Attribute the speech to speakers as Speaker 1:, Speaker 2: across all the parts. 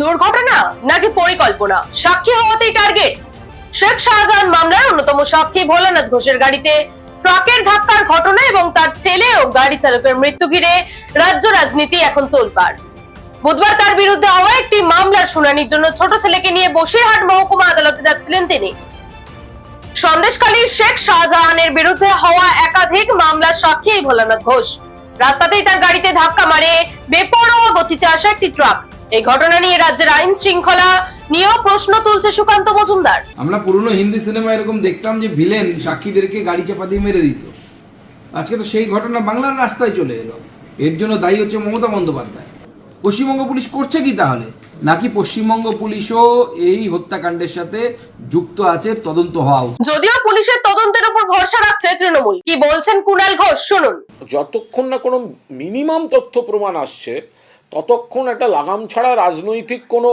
Speaker 1: দুর্ঘটনা নাকি পরিকল্পনা? সাক্ষী হওয়াতেই টার্গেট শেখ শাহজাহান মামলার অন্যতম সাক্ষী ভোলানাথ ঘোষের গাড়িতে ট্রাকের ধাক্কার ঘটনা এবং তার ছেলে ও গাড়ি চালকের মৃত্যু ঘিরে রাজ্য রাজনীতি এখন তোলপাড়। বুধবার তার বিরুদ্ধে হওয়া একটি মামলার শুনানির জন্য ছোট ছেলেকে নিয়ে বসিরহাট মহকুমা আদালতে যাচ্ছিলেন তিনি। সন্দেশখালীর শেখ শাহজাহানের বিরুদ্ধে হওয়া একাধিক মামলার সাক্ষী ভোলানাথ ঘোষ। রাস্তাতেই তার গাড়িতে ধাক্কা মারে বেপরোয়া গতিতে আসা একটি ট্রাক। এই ঘটনা নিয়ে রাজ্যের আইন শৃঙ্খলা নিয়েও প্রশ্ন তুলছে সুকান্ত মজুমদার।
Speaker 2: আমরা পুরনো হিন্দি সিনেমা এরকম দেখতাম যে ভিলেন সাক্ষীদেরকে গাড়ি চাপা দিয়ে মেরে দিত। আজকে তো সেই ঘটনা বাংলার রাস্তায় চলে এলো। এর জন্য দায়ী হচ্ছে মমতা বন্দ্যোপাধ্যায়। পশ্চিমবঙ্গ পুলিশ করছে কি তাহলে? নাকি পশ্চিমবঙ্গ পুলিশও এই হত্যাকাণ্ডের সাথে যুক্ত আছে তদন্ত হওয়া
Speaker 1: যদিও পুলিশের তদন্তের উপর ভরসা রাখছে তৃণমূল। কি বলছেন কুণাল ঘোষ শুনুন।
Speaker 3: যতক্ষণ না কোনো মিনিমাম তথ্য প্রমাণ আসছে ততক্ষণ একটা লাগাম ছাড়া রাজনৈতিক কোনো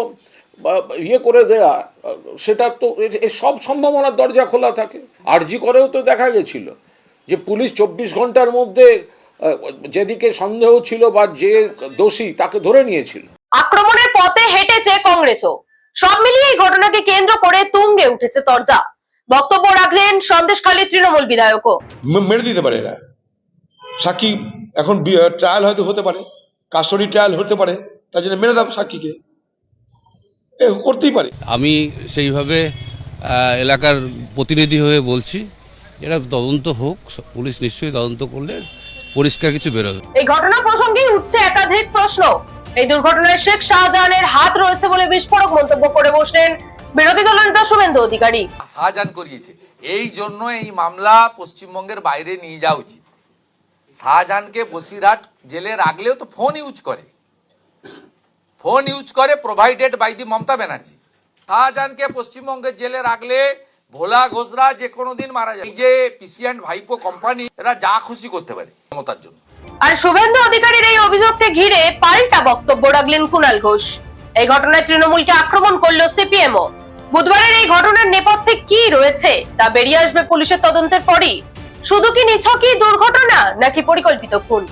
Speaker 3: ইয়ে করে দেয়া সেটা তো সব সম্ভাবনার দরজা খোলা থাকে। আরজি করেও তো দেখা গেছিল যে পুলিশ চব্বিশ ঘণ্টার মধ্যে যেদিকে সন্দেহ ছিল বা যে দোষী তাকে ধরে নিয়েছিল।
Speaker 1: আক্রমণের পথে হেঁটেছে কংগ্রেসও। সব মিলিয়ে এই ঘটনাকে কেন্দ্র করে তুঙ্গে উঠেছে তরজা। বক্তব্য রাখলেন সন্দেশখালী তৃণমূল বিধায়কও।
Speaker 4: মেরে দিতে পারে এরা। সাক্ষী এখন ট্রায়াল হয়তো হতে পারে। কাস্টডি ট্রায়াল হতে পারে তার জন্য মেরে দাও সাক্ষীকে। এ করতেই পারে।
Speaker 5: আমি সেইভাবে এলাকার প্রতিনিধি হয়ে বলছি এটা তদন্ত হোক পুলিশ নিশ্চয়ই তদন্ত করলে পরিষ্কার কিছু বেরোবে।
Speaker 1: এই ঘটনা প্রসঙ্গে উঠছে একাধিক প্রশ্ন। এই দুর্ঘটনায় শেখ শাহজাহানের হাত রয়েছে বলে বিস্ফোরক মন্তব্য করে বসলেন বিরোধী দলনেতা শুভেন্দু অধিকারী।
Speaker 6: শাহজাহান করিয়েছে। এই জন্য এই মামলা পশ্চিমবঙ্গের বাইরে নিয়ে যাওয়া উচিত। শাহজাহানকে বসিরহাট জেলে রাখলেও তো ফোন ইউজ করে। ফোন ইউজ করে provided by the Mamata Banerjee. শাহজাহানকে পশ্চিমবঙ্গের জেলে রাখলে ভোলা ঘোষরা যে কোনো দিন মারা যায়। যে পিসিএন্ড ভাইপো কোম্পানি এরা যা খুশি করতে পারে মমতার জন্য।
Speaker 1: আর শুভেন্দু অধিকারীর এই অভিযোগকে ঘিরে পাল্টা বক্তব্য রাখলেন কুণাল ঘোষ। এই ঘটনায় তৃণমূলকে আক্রমণ করল সিপিএমও। বুধবারের এই ঘটনার নেপথ্যে কি রয়েছে, তা বেরিয়ে আসবে পুলিশের তদন্তের পরই। শুধু কি নিছকই দুর্ঘটনা নাকি পরিকল্পিত খুন?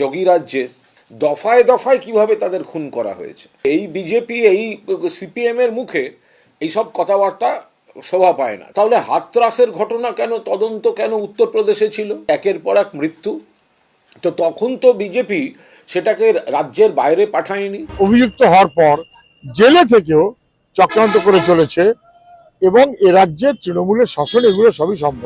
Speaker 3: যোগী রাজ্যে দফায় দফায় কীভাবে তাদের খুন করা হয়েছে? এই বিজেপি এই সিপিএম এর মুখে এইসব কথাবার্তা শোভা পায় না। তাহলে হাতরাসের ঘটনা কেন তদন্ত কেন উত্তরপ্রদেশে ছিল? একের পর এক মৃত্যু। তো তখন তো বিজেপি সেটাকে রাজ্যের বাইরে পাঠায়নি।
Speaker 7: অভিযুক্ত হওয়ার পর জেলে থেকেও চক্রান্ত করে চলেছে এবং এ রাজ্যে তৃণমূলের শাসন এগুলো সবই সম্ভব।